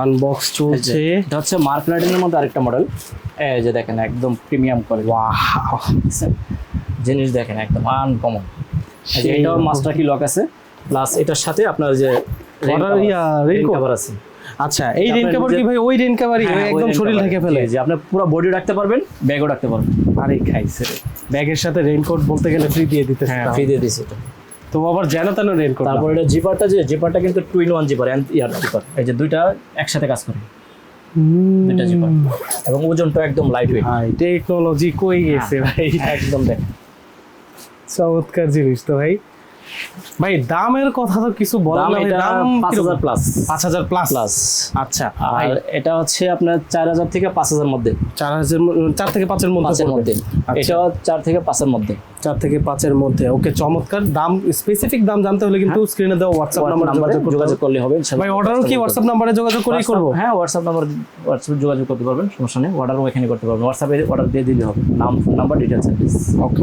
Unbox চলছে। এটা হচ্ছে মার্ক লাইটেনের মধ্যে আরেকটা মডেল এই যে দেখেন একদম প্রিমিয়াম কোয়ালিটি ওয়াও জিনিস দেখেন একদম আনকমন এটাও মাস্টার কি লক আছে। প্লাস এটার সাথে আপনার যে ইয়া, কভার আছে। আচ্ছা এই রেন কভার কি ভাই? ওই রেন কভারই হ্যাঁ, একদম শরীর ঢেকে ফেলে। জি আপনি পুরো বডি রাখতে পারবেন ব্যাগও রাখতে পারবেন। আরে খাইছে ব্যাগের সাথে রেইনকোট বলতে গেলে ফ্রি দিয়ে দিতে হ্যাঁ ফ্রি দিয়ে দিছি এটা। তো আবার যেন তেন রেইনকোট তারপর এটা জিপারটা যে জিপারটা কিন্তু টু ইন ওয়ান জিপার ইয়ার জিপার এই যে দুইটা একসাথে কাজ করে। দুইটা জিপার এবং ওজনটা একদম লাইট ওয়েট হ্যাঁ টেকনোলজি কই গেছে ভাই? একদম দেখ। চমৎকার জিনিস তো ভাই। ভাই দামের কথা তো কিছু বলা দাম না ভাই, এটা দাম পাঁচ হাজার প্লাস পাঁচ হাজার প্লাস প্লাস আচ্ছা আর এটা হচ্ছে আপনার চার হাজার থেকে পাঁচ হাজার মধ্যে। চার হাজার চার থেকে পাঁচের মধ্যে পাঁচের পড়বে। মধ্যে। আচ্ছা। এটাও চার থেকে পাঁচের মধ্যে। চার থেকে পাঁচের মধ্যে। ওকে চমৎকার। দাম স্পেসিফিক দাম জানতে হলে কিন্তু স্ক্রিনে দেওয়া হোয়াটসঅ্যাপ নাম্বার নাম্বারে যোগাযোগ করলে হবে। ভাই অর্ডারও কি হোয়াটসঅ্যাপ নাম্বারে যোগাযোগ করেই করব? হ্যাঁ হোয়াটসঅ্যাপ নাম্বার হোয়াটসঅ্যাপে যোগাযোগ করতে পারবেন সমস্যা নেই। অর্ডারও এখানে করতে পারবেন। হোয়াটসঅ্যাপে অর্ডার দিয়ে দিলে হবে। নাম ফোন নাম্বার সার্ভিস ওকে